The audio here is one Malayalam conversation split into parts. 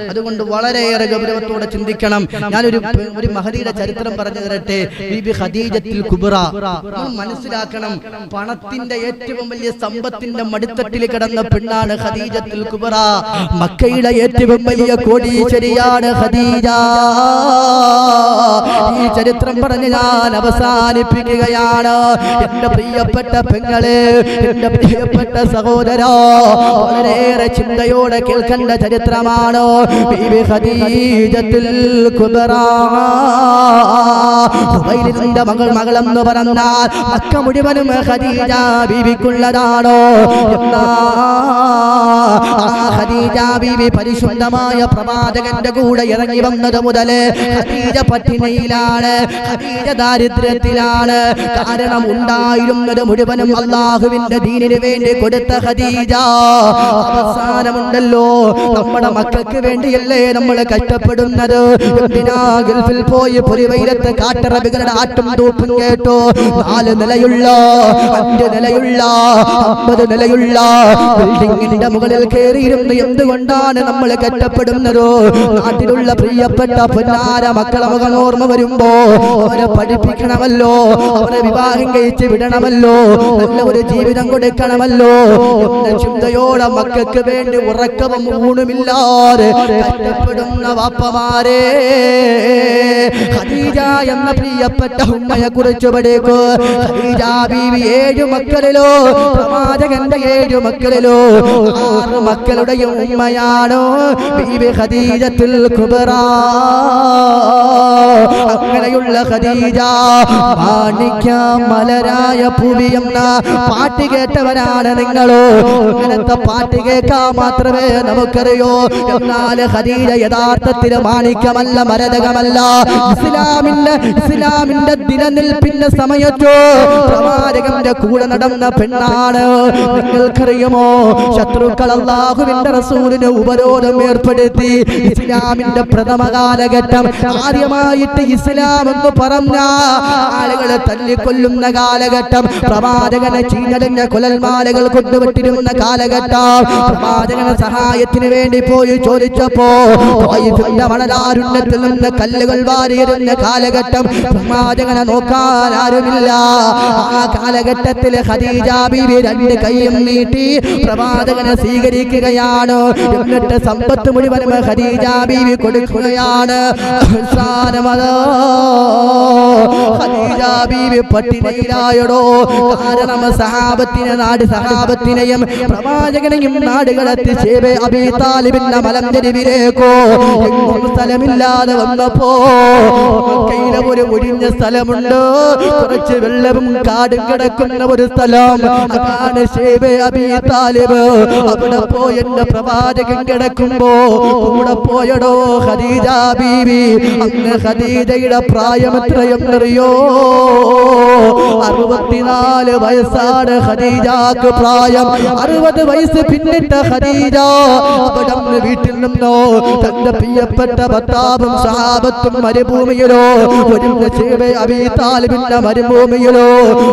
അതുകൊണ്ട് വളരെയേറെ ഗൗരവത്തോടെ ചിന്തിക്കണം. ഞാനൊരു ഒരു മഹതിയുടെ ചരിത്രം പറഞ്ഞു തരട്ടെ. ബിബി ഖദീജത്തിൽ കുബറ. മനസ്സിലാക്കണം. പണത്തിന്റെ ഏറ്റവും വലിയ സമ്പത്തിന്റെ മടിത്തട്ടിൽ കിടന്ന പെണ്ണാണ് ഖദീജത്തിൽ കുബറ. മക്കയുടെ ഏറ്റവും വലിയ കോടീശ്വരിയാണ് ഖദീജ. ഈ ചരിത്രം പറഞ്ഞ് ഞാൻ അവസാനിപ്പിക്കുകയാണ്. എന്റെ പ്രിയപ്പെട്ട പെങ്ങളെ എന്റെ പ്രിയപ്പെട്ട സഹോദര വളരെയേറെ ചിന്തയോടെ കേൾക്കേണ്ട ചരിത്രമാണ്. ബീബി ഖദീജത്തുൽ കുബറ മകൾ മകളെന്ന് പറഞ്ഞാൽ മക്ക മുഴുവനും ഖദീജ ബീവിക്കുള്ളതാണോ? ഹരീജ ബീവി പരിശുദ്ധമായ പ്രവാചകന്റെ കൂടെ ഇറങ്ങി വന്നത് മുതൽ ഖദീജ പട്ടിണിയിലാണ് ഖദീജ ദാരിദ്ര്യത്തിലാണ്. കാരണം ഉണ്ടായിരുന്നത് മുഴുവനും അള്ളാഹുവിന്റെ ദീനിന് വേണ്ടി കൊടുത്ത ഖദീജ. അവസാനമുണ്ടല്ലോ നമ്മുടെ മക്കൾക്ക് വേണ്ടിയല്ലേ നമ്മൾ കഷ്ടപ്പെടുന്നത്? പോയി പൊരിവയിലത്ത് കാട്ടറബികളുടെ ആറ്റം തൂപ്പും കേട്ടോ. നാല് നിലയുള്ള അഞ്ച് നിലയുള്ള അമ്പത് നിലയുള്ള ബിൽഡിങ്ങിന്റെ മുകളിൽ കയറിയിരുന്ന് എന്തുകൊണ്ടാണ് നമ്മൾ കഷ്ടപ്പെടുന്നത് നാട്ടിലുള്ള പ്രിയപ്പെട്ട പൊന്നാര മക്കളെ മുഖം ഓർമ്മ വരുമ്പോ അവരെ പഠിപ്പിക്കണമല്ലോ അവരെ വിവാഹം കഴിച്ച് വിടണമല്ലോ നല്ല ഒരു ജീവിതം കൊടുക്കണമല്ലോ ചിന്തയോടെ മക്കൾക്ക് വേണ്ടി ഉറക്കവും ഊണുമില്ലാതെ കഷ്ടപ്പെടുന്ന വാപ്പമാരെ ഖദീജ എന്ന പ്രിയപ്പെട്ട ഉമ്മയെ കുറിച്ച് പഠിക്കൂ. ഏഴു മക്കളിലോ പ്രവാചകന്റെ ഏഴു മക്കളിലോ ആറ് മക്കളുടെയും ഉമ്മയാണോ? ബീവി ഖദീജത്തുൽ കുബറ അങ്ങനെയുള്ള ഖദീജ മാണിക്യ മലരായ ഭൂമി പാട്ട് കേട്ടവരാണ് നിങ്ങളോ? അങ്ങനത്തെ പാട്ട് കേൾക്കാൻ മാത്രമേ നമുക്കറിയോ. എന്നാൽ ഖദീജ യഥാർത്ഥത്തിൽ മാണിക്യമല്ല മരതകമല്ല. ഇസ്ലാമിന്റെ ഇസ്ലാമിന്റെ നിലനിൽപ്പിന്റെ സമയത്തോ പ്രവാചകന്റെ കൂടെ നടന്ന പെണ്ണാണ്. നിങ്ങൾക്കറിയുമോ? ശത്രുക്കൾ അള്ളാഹുവിന്റെ റസൂലിന് ഉപരോധം ഏർപ്പെടുത്തി. ഇസ്ലാമിന്റെ പ്രഥമ കാലഘട്ടം ആദ്യമായിട്ട് ഇസ്ലാം എന്ന് പറഞ്ഞ ആളുകളെ തല്ലിക്കൊല്ലുന്ന കാലഘട്ടം പ്രവാചകനെ ചീനടഞ്ഞ കുലൽമാലകൾ കൊണ്ടുവിട്ടിരുന്ന കാലഘട്ടം. പ്രവാചകനെ സഹായത്തിന് വേണ്ടി പോയി ചോദിച്ചപ്പോ വളരാരുണ്യത്തിൽ നിന്ന് കല്ലുകൾ വാരിയിരുന്ന കാലഘട്ടം പ്രവാചകനെ നോക്കാൻ ആരുമില്ല. ആ കാലഘട്ടത്തിൽ ഖദീജ ബീവി രണ്ട് കൈയും നീട്ടി പ്രവാചകനെ സ്വീകരിക്കുകയാണ്. എന്നിട്ട് സമ്പത്ത് മുഴുവനും ഖദീജ ബീവി കൊടുക്കുകയാണ്. അവസാനമത് ഖദീജ ബീവി പട്ടിണിയിലായടോ. കാരണം സഹാബത്തിനെ നാട് സഹാബത്തിനെയും പ്രവാചകനെയും നാടുകളെത്തി ശേബെ അബി താലിബിന്റെ മലഞ്ചെരിവിലേക്കോ സ്ഥലമില്ലാതെ വന്നപ്പോ മക്കയിലെ ഒരു ഒഴിഞ്ഞ സ്ഥലമുണ്ട്. കുറച്ച് വെള്ളവും കാടും കിടക്കുന്ന ഒരു സ്ഥലം. അതാണ് ശേബെ അബി താലിബ്. അവിടെ പോയി പ്രവാചകൻ കിടക്കുമ്പോ കൂടെ പോയടോ ഖദീജ ബീവി. അന്ന് ഖദീജയുടെ പ്രായം എത്രയെന്നറിയോ അറുപത്തിനാല് വയസ്സാണ് ഖദീജക്ക് പ്രായം. അറുപത് വയസ്സ് പിന്നിട്ട ഖദീജ വീട്ടിൽ നിന്നോ? തന്റെ പ്രിയപ്പെട്ട ഭർത്താവും സഹാബത്തും മരുഭൂമിയിലോ? ഒരു അബീ താലിബിന്റെ മരുഭൂമിയിലോ?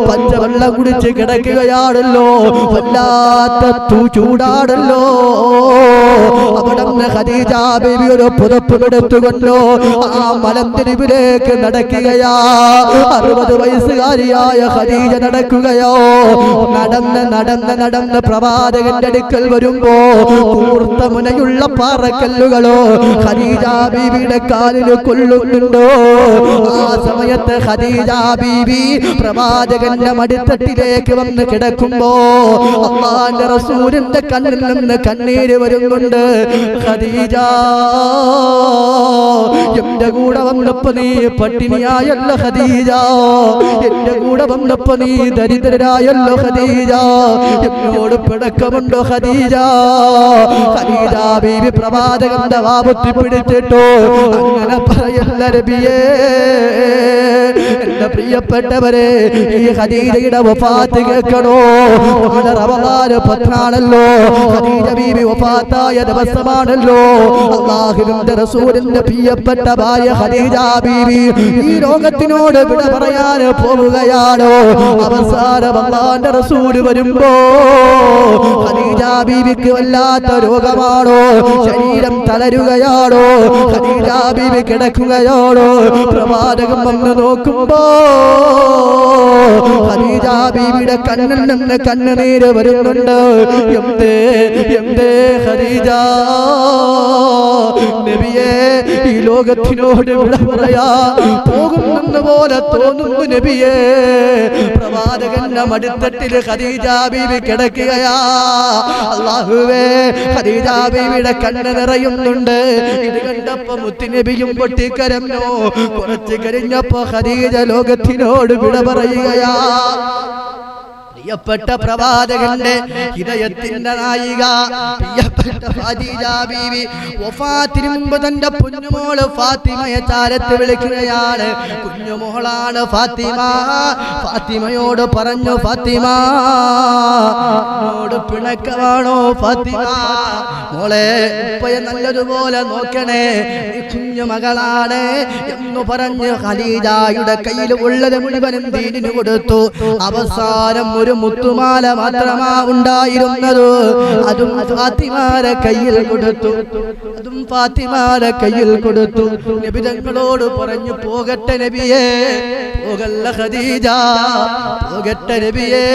പച്ചവെള്ളം കുടിച്ച് കിടക്കുകയാണല്ലോ. വല്ലാത്ത തൂ ചൂടാണല്ലോ. അവിടെ ഖദീജ ബേബി ഒരു പുതപ്പ് എടുത്തുകൊണ്ടോ? ആ മലന്തിരിവിലേക്ക് നടക്കുകയാ. അറുപത് വയസ്സുകാരിയായ ഖദീജ നടക്കുകയോ? നടന്ന് നടന്ന് നടന്ന് പ്രവാചകന്റെ അടുക്കൽ വരുമ്പോ കൂർത്ത മുനയുള്ള പാറക്കല്ലുകളോ ഖദീജ ബീവിയുടെ കാലിന് കൊള്ളുന്നുണ്ടോ? ആ സമയത്ത് ഖദീജ ബീവി പ്രവാചകന്റെ മടിത്തട്ടിലേക്ക് വന്ന് കിടക്കുമ്പോ അള്ളാന്റെ റസൂലിന്റെ കണ്ണിൽ നിന്ന് കണ്ണീര് വരുന്നുണ്ട്. ഖദീജ എന്റെ കൂടെ വന്നപ്പോ നീ പട്ടിണിയായല്ലോ ഖദീജ എന്റെ കൂടെ വന്നപ്പോ നീ ദരിദ്രരായല്ലോ ഖദീജ. എന്നോട് പിടക്കമുണ്ടോ ഖദീജ? ഖദീജ ബീവി പ്രവാചകന്റെ വാപത്തി പിടിച്ചിട്ടോ. അങ്ങനെ പറയല്ല രബിയേ എന്റെ പ്രിയപ്പെട്ടവരെ ഈ ഖദീജയുടെ വഫാത്ത് കേൾക്കണോ? നാളെ റമദാൻ പത്താണല്ലോ ഖദീജ ബീവി വഫാത്തായ ദിവസമാണല്ലോ. അള്ളാഹുവിന്റെ റസൂലിന്റെ പ്രിയപ്പെട്ട ഭാര്യ ഖദീജ ബീവി. ഈ ലോകത്ത് ലോകത്തിനോട് വിട പറയാൻ പോവുകയാണോ? അവസാനം അള്ളാന്റെ റസൂൽ വരുമ്പോ ബീവിക്ക് വല്ലാത്ത രോഗമാണോ? ശരീരം തളരുകയാണോ? ഖദീജ ബീവി കിടക്കുകയാണോ? പ്രവാചകം വന്ന് നോക്കുമ്പോ ഖദീജ ബീവിയുടെ കണ്ണിൽ നിന്ന് കണ്ണുനീര് വരുന്നുണ്ട്. എന്തേ? എന്തേ ഖദീജ? നബിയേ ഈ ലോകത്തിനോട് വിട പറയാ പോകുന്നെന്ന് പോലെ തോന്നുന്നു നബിയേ. പ്രവാചകന്റെ മടിത്തട്ടിൽ ഖദീജ ബീവി കിടക്കുകയാ. അള്ളാഹുവേ ഖദീജ ബീവിയുടെ കണ്ണ് നിറയുന്നുണ്ട്. ഇത് കണ്ടപ്പോ മുത്തുനബിയും പൊട്ടിക്കരഞ്ഞു. കുറച്ച് കഴിഞ്ഞപ്പോ ഖദീജ ലോകത്തിനോട് വിട പറയുകയാ. പ്രിയപ്പെട്ട പ്രവാചകന്റെ ഹൃദയത്തിന്റെ നായിക പ്രിയപ്പെട്ട ബീവി വഫാത്തിന് മുമ്പ് തന്റെ പൊന്നുമോൾ ഫാത്തിമയെ ചാരത്ത് വിളിക്കുകയാണ്. കുഞ്ഞുമോളാണ് ഫാത്തിമ. ഫാത്തിമയോട് പറഞ്ഞു ഫാത്തിമ പിണക്കമാണോ ഫാത്തിമ? മോളെ ഉപ്പയെ നല്ലതുപോലെ നോക്കണേ കുഞ്ഞു മകളാണ് എന്ന് പറഞ്ഞു ഖലീജായുടെ കയ്യിൽ ഉള്ളത് മുഴുവനും ദീനിന് കൊടുത്തു. അവസാനം ഒരു മുത്തുമാല മാത്രമാ ഉണ്ടായിരുന്നത്. അതും ഫാത്തിമാരെ കയ്യിൽ കൊടുത്തു. അതും ഫാത്തിമാരെ കയ്യിൽ കൊടുത്തു. നബിതങ്ങളോട് പറഞ്ഞു പോകട്ടെ നബിയേ പോകല്ല ഖദീജ പോകട്ടെ നബിയേ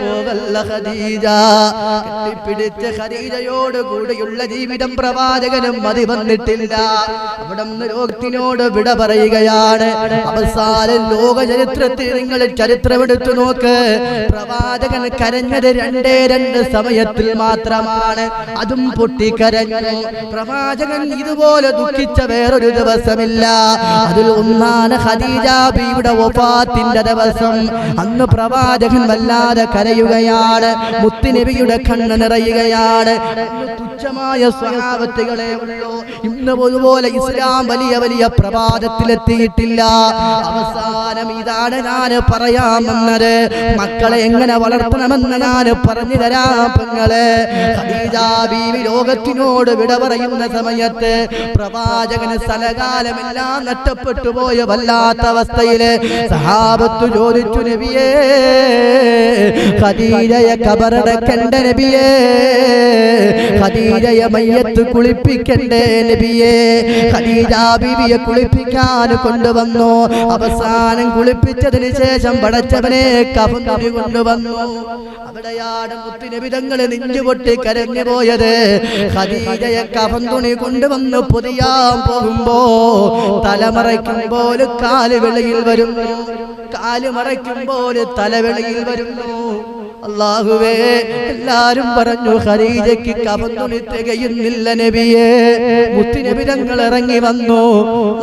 പോകല്ല ഖദീജ. കെട്ടിപ്പിടിച്ച ഖദീജയോട് കൂടെയുള്ള ജീവിതം പ്രവാചകനും മതി വന്നിട്ടില്ല. അവിടെ ലോകത്തിനോട് വിട പറയുകയാണ്. അവസാനം ലോക ചരിത്രത്തിൽ നിങ്ങൾ ചരിത്രമെടുത്തു നോക്ക്. പ്രവാചകൻ കരഞ്ഞത് രണ്ടേ രണ്ട് സമയത്തിൽ മാത്രമാണ്. അതും പൊട്ടിക്കരഞ്ഞു പ്രവാചകൻ ഇതുപോലെ ദുഃഖിച്ച വേറൊരു ദിവസമില്ല. അതിൽ ഒന്നാണ് ഹദീജാബിയുടെ ഒപ്പാത്തിന്റെ ദിവസം. അന്ന് പ്രവാചകൻ വല്ലാതെ കരയുകയാണ്. മുത്തുനബിയുടെ കണ്ണ് നിറയുകയാണ്. തുച്ഛമായ സ്വഭാവത്തുകളെ ഉള്ളൂ. ഇന്ന് ഒരുപോലെ ഇസ്ലാം വലിയ വലിയ പ്രഭാതത്തിലെത്തിയിട്ടില്ല അവസാനം ഇതാണ് ഞാൻ പറയാമെന്നത്. മക്കളെ എങ്ങനെ വളർത്തണമെന്ന് ഞാൻ പറഞ്ഞു തരാം പെങ്ങളെ. ബീവി ലോകത്തിനോട് വിട പറയുന്ന സമയത്ത് പ്രവാചകന് സ്ഥലകാലമെല്ലാം നഷ്ടപ്പെട്ടു പോയ വല്ലാത്ത അവസ്ഥയിൽ സഹാബത്ത് ചോദിച്ചു നബിയേ ഖദീജയെ കബറടക്കണ്ട നബിയേ ഖദീജയെ മയ്യത്ത് കുളിപ്പിക്കണ്ടേ നബിയേ. ഖദീജ ബീവിയെ കുളിപ്പിക്കാൻ കൊണ്ടുവന്നു. അവസാനം കുളിപ്പിച്ചതിന് ശേഷം പടച്ചവനെ കഫന്തുണി കൊണ്ടുവന്നു. അവിടെയാണ് മുത്തുനബിതങ്ങൾ നെഞ്ചുപൊട്ടി കരഞ്ഞു പോയത്. ഖദീജയെ തുണി കൊണ്ടുവന്ന് പൊതിയാൻ പോകുമ്പോ തലമറയ്ക്കുമ്പോൾ കാൽ വെളിയിൽ വരുന്നു കാൽ മറയ്ക്കുമ്പോൾ തലവെളിയിൽ വരുന്നു. അള്ളാഹുവേ എല്ലാരും പറഞ്ഞു ഖദീജയ്ക്ക് കവന്നുണി തികയുന്നില്ല നബിയെ. മുത്തിനബിരങ്ങൾ ഇറങ്ങി വന്നു.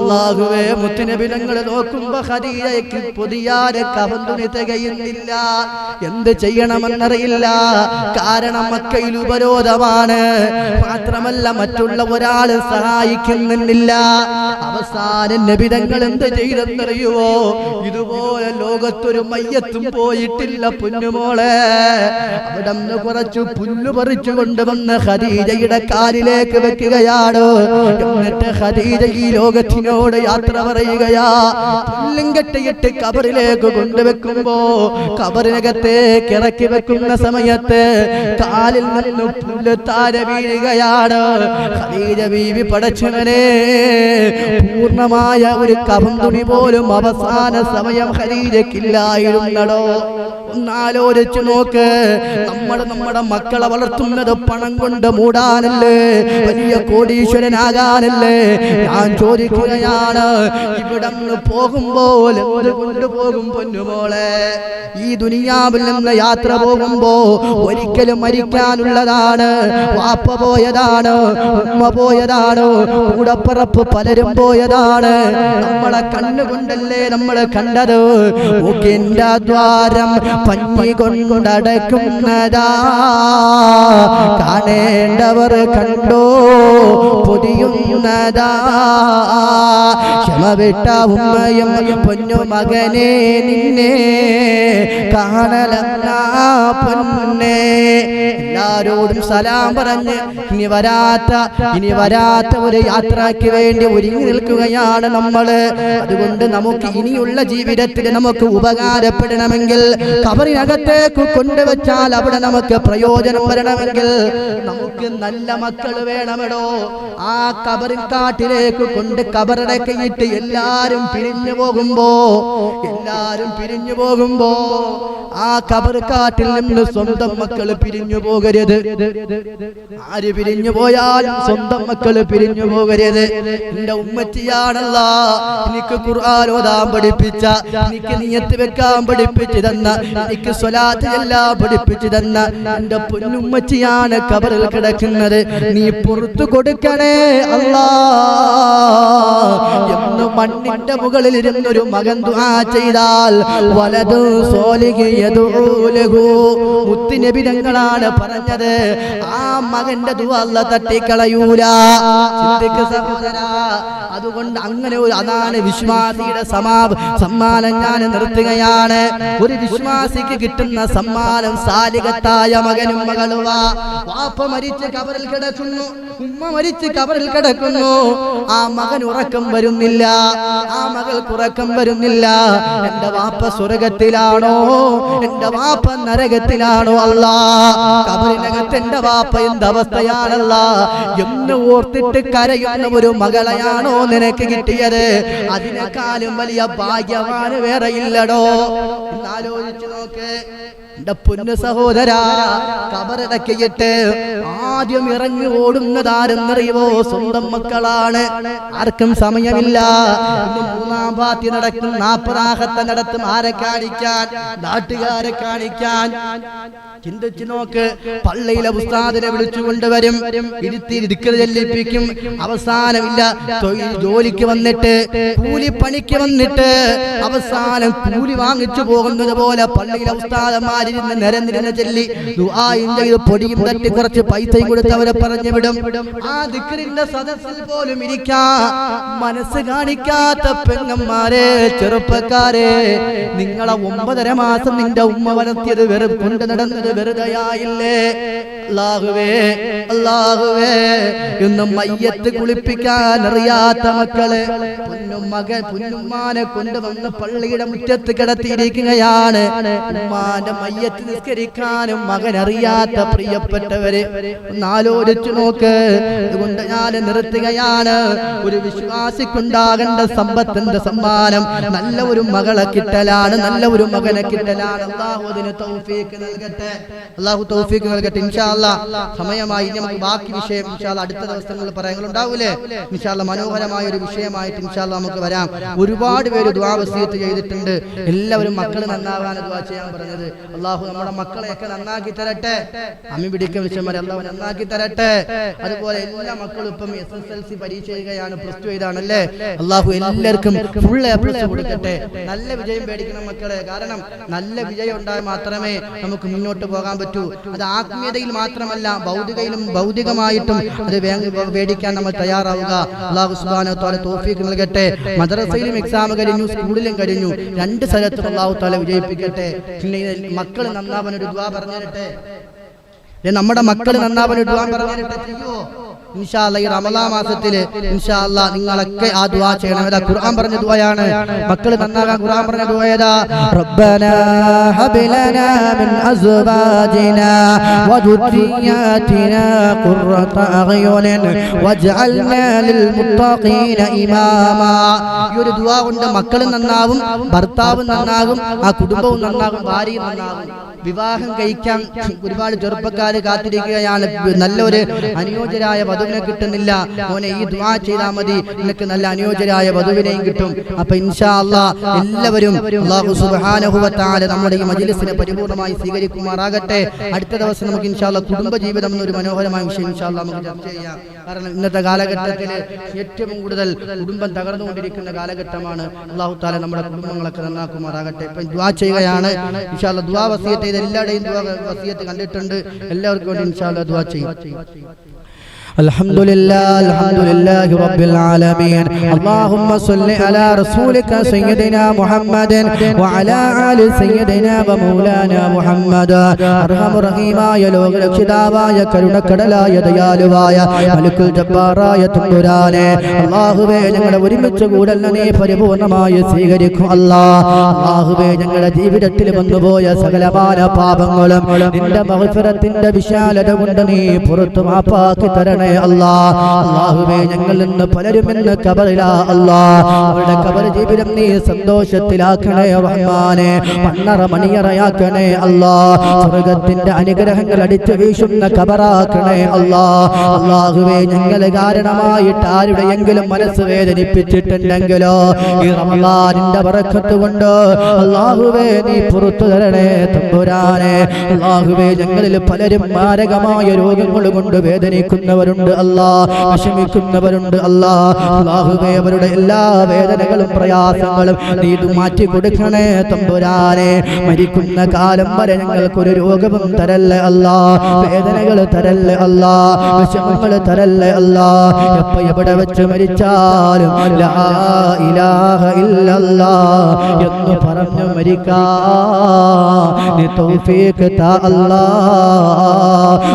അള്ളാഹുവേ മുത്തിനബിരങ്ങൾ നോക്കുമ്പോ ഖദീജയ്ക്ക് പുതിയാരെ കവന്തുണി തികയുന്നില്ല എന്ത് ചെയ്യണമെന്നറിയില്ല. കാരണം മക്കയിൽ ഉപരോധമാണ്. മാത്രമല്ല മറ്റുള്ള ഒരാൾ സഹായിക്കുന്നില്ല. അവസാനം നബിരങ്ങൾ എന്ത് ചെയ്തെന്നറിയുവോ? ഇതുപോലെ ലോകത്തൊരു മയ്യത്തും പോയിട്ടില്ല പുല്ലുമോളെ അവിടെ കുറച്ചു പുല്ലു പറിച്ചു കൊണ്ടുവന്ന് ഖദീജയുടെ കാലിലേക്ക് വെക്കുകയാണ്? എന്നിട്ട് ഖദീജ ഈ ലോകത്തിനോട് യാത്ര പറയുകയാ പുല്ലും കബറിലേക്ക് കൊണ്ടുവെക്കുമ്പോ കബറിനകത്തേക്ക് ഇറക്കി വെക്കുന്ന സമയത്ത് കാലിൽ നിന്ന് പുല്ല് താര വീഴുകയാണ്. ഖദീജ ബീവി പടച്ചവനെ പൂർണമായ ഒരു കഫം തുണി പോലും അവസാന സമയം ഖദീജക്കില്ലായിരുന്നടോ ഒന്നാലോചിച്ചു നോക്ക്. നമ്മൾ നമ്മുടെ മക്കളെ വളർത്തുന്നത് പണം കൊണ്ട് മൂടാനല്ലേ? വലിയ കോടീശ്വരനാകാനല്ലേ? ഞാൻ ചോദിക്കുകയാണ് ഇവിടെ പോകുമ്പോൾ കൊണ്ടുപോകും പൊന്നുമോളെ? ഈ ദുനിയാവിൽ നിന്ന് യാത്ര പോകുമ്പോ ഒരിക്കലും മരിക്കാനുള്ളതാണ്. വാപ്പ പോയതാണ് ഉമ്മ പോയതാണ് കൂടപ്പറപ്പ് പലരും പോയതാണ്. നമ്മളെ കണ്ണുകൊണ്ടല്ലേ നമ്മൾ കണ്ടത്? ദ്വാരം പഞ്ഞി കൊണ്ടടക്കുന്നതാ കാണേണ്ടവർ കണ്ടോ? പൊതിയുന്നതാ. ക്ഷമ വിട്ട ഉമ്മയും പൊന്നു മകനെ നിന്നെ കാണലല്ല പൊന്നെ. എല്ലാരോടും സലാം പറഞ്ഞ് ഇനി വരാത്ത ഇനി വരാത്ത ഒരു യാത്രയ്ക്ക് വേണ്ടി ഒരുങ്ങി നിൽക്കുകയാണ് നമ്മൾ അതുകൊണ്ട് നമുക്ക് ഇനിയുള്ള ജീവിതത്തിൽ നമുക്ക് ഉപകാരപ്പെടണമെങ്കിൽ കബറിനകത്തേക്ക് കൊണ്ടുവച്ചാൽ അവിടെ നമുക്ക് പ്രയോജനം വരണമെങ്കിൽ നമുക്ക് നല്ല മക്കൾ വേണമെടോ. ആ കബറിൻ കാട്ടിലേക്ക് കൊണ്ട് കബറടക്കിയിട്ട് എല്ലാരും പിരിഞ്ഞു പോകുമ്പോ എല്ലാരും പിരിഞ്ഞു പോകുമ്പോ ആ കബർ കാട്ടിൽ നിന്ന് സ്വന്തം മക്കൾ പിരിഞ്ഞു പോകരുത്. ആര് പിരിഞ്ഞു പോയാലും സ്വന്തം മക്കൾ പിരിഞ്ഞു പോകരുത്. എന്റെ ഉമ്മച്ചിയാണല്ല. എനിക്ക് ഖുർആൻ ഓതാൻ പഠിപ്പിച്ച എനിക്ക് നിയത്ത് വെക്കാൻ പഠിപ്പിച്ചു തന്ന എനിക്ക് സ്വലാത്ത് എല്ലാം പഠിപ്പിച്ചു തന്ന എന്റെ പൊന്നുമ്മച്ചിയാണ് കബറിൽ കിടക്കുന്നത്. നീ പുറത്തു കൊടുക്കണേ അല്ലാ മണ്ണിന്റെ മുകളിൽ ഇരുന്നൊരു മകൻ ദുആ ചെയ്താൽ വലതു മുത്തുനബി തങ്ങളാണ് പറഞ്ഞത് ആ മകന്റെ ദുആ അല്ല തട്ടിക്കളയൂല. സഹോദരാ അതുകൊണ്ട് അങ്ങനെ ഒരു അതാണ് വിശ്വാസിയുടെ സമാ സമ്മാനം ഞാൻ നിർത്തുകയാണ്. ഒരു വിശ്വാസിക്ക് കിട്ടുന്ന സമ്മാനം സാലികത്തായ മകനും മകളുവാ വാപ്പ മരിച്ച് കബറിൽ കിടക്കുന്നു ഉമ്മ മരിച്ച് കബറിൽ കിടക്കുന്നു. ആ മകൻ ഉറക്കം വരുന്നില്ല. ആ മകൾക്ക് ഉറക്കം വരുന്നില്ല. എന്റെ വാപ്പ സ്വർഗത്തിലാണോ? എന്റെ വാപ്പ നരകത്തിലാണോ? അല്ല കബറിനകത്ത് എന്റെ വാപ്പ എന്ത് അവസ്ഥയാണല്ല? എന്ന് ഓർത്തിട്ട് കരയുന്ന ഒരു മകളെയാണോ നിനക്ക് കിട്ടിയത്? അതിനേക്കാളും വലിയ ഭാഗ്യമാണ് വേറെ ഇല്ലടോ. എന്നാലോചിച്ചു നോക്ക്. എന്റെ പൊന്നു സഹോദര കബറടക്കിയിട്ട് ആദ്യം ഇറങ്ങി ഓടുന്നതാരെന്നറിയോ സ്വന്തം മക്കളാണ്. ആർക്കും സമയമില്ല. മൂന്നാം പാത്തി നടക്കും നാപ്പതാഹത്തെ നടത്തും. ആരെ കാണിക്കാൻ? നാട്ടുകാരെ കാണിക്കാൻ. ചിന്തിച്ചു നോക്ക് പള്ളിയിലെ ഉസ്താദിനെ വിളിച്ചു കൊണ്ടുവരും. ഇരുത്തി ഇടുക്കൽ ചെല്ലിപ്പിക്കും. അവസാനമില്ല ജോലിക്ക് വന്നിട്ട് കൂലിപ്പണിക്ക് വന്നിട്ട് അവസാനം കൂലി വാങ്ങിച്ചു പോകുന്നത് പോലെ പള്ളിയിലെ ഉസ്താദന്മാരിരുന്ന് നിരന്നിരുന്ന് ചെല്ലി. ദുആയും ചെയ്ത് പൊടിയും തട്ടി കുറച്ച് പൈസയും കൊടുത്ത് അവരെ പറഞ്ഞു വിടും. ആ ദിക്റിന്റെ സദസ്സിൽ പോലും ഇരിക്കാ. മനസ്സ് കാണിക്കാത്ത പെങ്ങന്മാരെ ചെറുപ്പക്കാരെ നിങ്ങളെ ഒമ്പതര മാസം നിന്റെ ഉമ്മ വളർത്തിയത് വെറും കൊണ്ട് നടന്നത് വെറുതെയായില്ലേ? അല്ലാഹുവേ അല്ലാഹുവേ ഇന്ന് മയ്യത്ത് കുളിപ്പിക്കാൻ അറിയാത്ത മക്കളെ പൊന്നും മകൻ പൊന്നുമ്മാനെ കൊണ്ടുവന്ന് പള്ളിയുടെ മുറ്റത്ത് കിടത്തിയിരിക്കുകയാണ്. ഉമ്മാന്റെ മയ്യത്ത് നിസ്കരിക്കാനും മകൻ അറിയാത്ത പ്രിയപ്പെട്ടവര് ഒന്നാലോചിച്ചു നോക്ക്. അതുകൊണ്ട് ഞാൻ നിർത്തുകയാണ്. ഒരു വിശ്വാസിക്കുണ്ടാകേണ്ട സമ്പത്തിന്റെ സമ്മാനം. നല്ല ഒരു മകളെ കിട്ടലാണ്. നല്ല ഒരു മകനെ കിട്ടലാണ്. അള്ളാഹു അതിന് തൗഫീക്ക് നൽകട്ടെ. അള്ളാഹു തൗഫീക്ക് നൽകട്ടെ. ഇൻഷാല്ല സമയമായി നമുക്ക് ബാക്കി വിഷയം ഇൻഷാല്ല അടുത്ത ദിവസങ്ങളിൽ പറയാങ്ങളുണ്ടാവൂലേ ഇൻഷാല്ല മനോഹരമായ ഒരു വിഷയമായിട്ട് ഇൻഷാല്ല നമുക്ക് വരാം. ഒരുപാട് പേര് ദ്വാവസീത്ത് ചെയ്തിട്ടുണ്ട്. എല്ലാവരും മക്കൾ നന്നാവാൻ ദ്വാ ചെയ്യാൻ പറഞ്ഞത്. അള്ളാഹു നമ്മുടെ മക്കളെയൊക്കെ നന്നാക്കി തരട്ടെ. അമ്മി പിടിക്കുന്ന വിഷയമാരെ അള്ളാഹു നന്നാക്കി തരട്ടെ. അതുപോലെ എല്ലാ മക്കളും ഇപ്പം എസ് എസ് എൽ സി പരീക്ഷ എഴുതുകയാണ് പ്ലസ് ടു എഴുതാണല്ലേ? അള്ളാഹു എല്ലാവർക്കും ഫുൾ എ പ്ലസ് കൊടുക്കട്ടെ. നല്ല വിജയം പേടിക്കണം മക്കളെ. കാരണം നല്ല വിജയം ഉണ്ടായാൽ മാത്രമേ നമുക്ക് മുന്നോട്ട് പോകാൻ പറ്റൂ. അത് ആത്മീയതയിൽ മാത്രമല്ല ഭൗതികയിലും ഭൗതികമായിട്ടും അത് പേടിക്കാൻ നമ്മൾ തയ്യാറാവുക. അള്ളാഹു സുബാനോ തോഫീക്ക് നൽകട്ടെ. മദ്രസയിലും എക്സാം കഴിഞ്ഞു സ്കൂളിലും കഴിഞ്ഞു. രണ്ട് സ്ഥലത്തും അള്ളാഹു താല വിജയിപ്പിക്കട്ടെ. പിന്നെ മക്കൾ നന്നാവാൻ ഒരു ദ്വാ പറഞ്ഞു തരട്ടെ ദേ നമ്മുടെ മക്കൾ നന്നാവാൻ ഒരു ദ്വാ പറഞ്ഞു തരട്ടെ ചെയ്യുവോ? ഇൻഷാല്ല ഈ റമദാ മാസത്തിൽ ഇൻഷാല്ല നിങ്ങളൊക്കെ ആ ദുആ ചെയ്യണം. ഖുർആൻ പറഞ്ഞ ദുആയാണ്. മക്കൾ നന്നാകാൻ ഖുർആൻ പറഞ്ഞ റബ്ബനാ ഹബ് ലനാ മിൻ അസ്വാജിനാ വദുരിയാതിനാ ഖുർറത അഗ്യുനിൻ വജ്അൽനാ ലിൽ മുത്തഖീന ഇമാമാ. ഈ ഒരു ദുആ കൊണ്ട് മക്കളും നന്നാവും ഭർത്താവും നന്നാകും ആ കുടുംബവും നന്നാകും ഭാര്യയും നന്നാകും. വിവാഹം കഴിക്കാൻ ഒരുപാട് ചെറുപ്പക്കാർ കാത്തിരിക്കുകയാണ്. നല്ലൊരു അനുയോജ്യരായ വധു വധുവിനെ കിട്ടുന്നില്ല. മോനെ ഈ ദ്വാ ചെയ്താൽ മതി. നിനക്ക് നല്ല അനുയോജ്യരായ വധുവിനെയും കിട്ടും. അപ്പൊ ഇൻഷാ അല്ലാ എല്ലാവരും വ തആല നമ്മുടെ ഈ മജ്ലിസിനെ പരിപൂർണമായി സ്വീകരിക്കുമാറാകട്ടെ. അടുത്ത ദിവസം നമുക്ക് ഇൻഷാ അല്ലാ കുടുംബ ജീവിതം എന്നൊരു മനോഹരമായ വിഷയം ഇൻഷാ അല്ലാ നമുക്ക് ചർച്ച ചെയ്യാം. കാരണം ഇന്നത്തെ കാലഘട്ടത്തിൽ ഏറ്റവും കൂടുതൽ കുടുംബം തകർന്നുകൊണ്ടിരിക്കുന്ന കാലഘട്ടമാണ്. അള്ളാഹു താല നമ്മുടെ കുടുംബങ്ങളൊക്കെ നന്നാക്കുമാറാകട്ടെ. ഇപ്പം ദ്വാ ചെയ്യുകയാണ്. ഇൻഷാല്ല ദ്വാ വസിയത്ത് ഇത് എല്ലാവരുടെയും ദ്വാ വസിയത്ത് കണ്ടിട്ടുണ്ട്. എല്ലാവർക്കും വേണ്ടി ഇൻഷാല്ല ദ്വാ ചെയ്യും. الحمد لله الحمد لله رب العالمين اللهم صل على رسولك سيدنا محمد وعلى آل سيدنا ومولانا محمد അർഹം റഹീമായ ലോക രക്ഷിതാവായ കരുണക്കടലായ ദയാലുവായ മലുക്കുൽ ജബ്ബാറായ തമ്പുരാനെ അള്ളാഹുവേ ഞങ്ങളെ ഒരുമിച്ച് കൂടല്ല നീ പരിപൂർണമായി സ്വീകരിക്കും അല്ലാ അള്ളാഹുവേ ഞങ്ങളുടെ ജീവിതത്തിൽ വന്നുപോയ സകലമാന പാപങ്ങളും നിന്റെ മഹഫിറത്തിന്റെ വിശാലത കൊണ്ട് നീ പുറത്തു മാപ്പാക്കി തരണേ അല്ലാ അള്ളാഹുവേ ഞങ്ങൾ നിന്ന് പലരും ഇന്ന് കബറിലാ. അല്ലാ അവരുടെ കബർ ജീവിതം നീ സന്തോഷത്തിലാക്കണേ റഹ്മാനെ. പണ്ണറ മണിയറയാക്കണേ അല്ലാ. സ്വർഗത്തിന്റെ അനുഗ്രഹങ്ങൾ അടിച്ചു വീശുന്ന കബറാക്കണേ അല്ലാ. അള്ളാഹുവേ ഞങ്ങൾ കാരണമായിട്ട് ആരുടെയെങ്കിലും മനസ്സ് വേദനിപ്പിച്ചിട്ടുണ്ടെങ്കിലോ ഈ റമളാനിന്റെ പറക്കത്ത് കൊണ്ട് അള്ളാഹുവേ നീ പുറത്തു തരണേ തമ്പുരാനെ. അള്ളാഹുവേ ഞങ്ങളിൽ പലരും മാരകമായ രോഗങ്ങൾ കൊണ്ട് വേദനിക്കുന്നവരുണ്ട്. അല്ലാ. വിഷമിക്കുന്നവരുണ്ട് അല്ലാ. അള്ളാഹുവേ അവരുടെ എല്ലാ വേദനകളും പ്രയാസങ്ങളും നീ ഇത് മാറ്റി കൊടുക്കണേ തമ്പുരാനെ. മരിക്കുന്ന കാലം വരെ ഞങ്ങൾക്കൊരു രോഗവും തരല്ലേ അല്ലാ. വേദനകൾ തരല്ലേ അല്ലാ. വിഷമങ്ങൾ തരല്ലേ അല്ലാ. എപ്പ എവിടെ വെച്ച് മരിച്ചാലും ഇലാഹ എന്ന് പറഞ്ഞു മരിക്കാ. നീ അല്ലാ.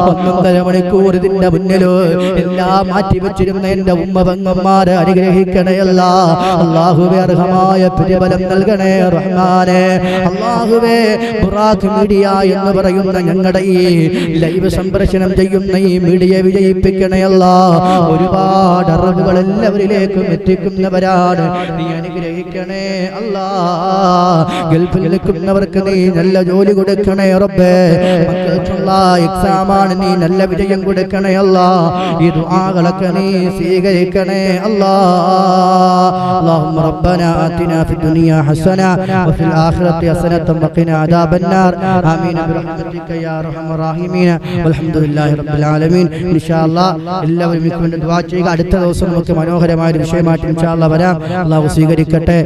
ഒന്നൊന്നര മണിക്കൂർ ഇതിന്റെ മുന്നിലോ എല്ലാം മാറ്റി വെച്ചിരുന്ന എന്റെ ഉമ്മ പെങ്ങന്മാരെ അനുഗ്രഹിക്കണയല്ല അള്ളാഹുവേ അർഹമായ പ്രതിഫലം നൽകണേ റഹ്മാനെ. അള്ളാഹുവേ ബുറാഖ് മീഡിയ എന്ന് പറയുന്ന ഞങ്ങളുടെ ഈ ലൈവ് സംപ്രേഷണം ചെയ്യുന്ന ഈ മീഡിയ വിജയിപ്പിക്കണയല്ല ഒരുപാട് അറിവുകൾ എല്ലാവരിലേക്കും എത്തിക്കുന്നവരാണ്. നീ അനുഗ്രഹിക്കണേ അല്ലാ. ഗൾഫിൽ നിൽക്കുന്നവർക്ക് നീ നല്ല ജോലി കൊടുക്കണേ റബ്ബേ. മക്കൾക്കുള്ള എക്സാമാണ് നീ നല്ല വിജയം കൊടുക്കണേ അല്ലാ. ഈ ദുആകളൊക്കെ നീ സ്വീകരിക്കണേ അല്ലാ اللهم ربنا آتنا في الدنيا حسنة وفي الآخرة حسنة وقنا عذاب النار آمين برحمتك يا أرحم الراحمين والحمد لله رب العالمين إن شاء الله എല്ലാവരും എനിക്ക് വേണ്ടി ദുആ ചെയ്യുക അടുത്ത ദിവസം നമുക്ക് മനോഹരമായ ഒരു വിഷയമായിട്ട് ഇൻഷാ അല്ലാ വരാം അള്ളാഹു സ്വീകരിക്കട്ടെ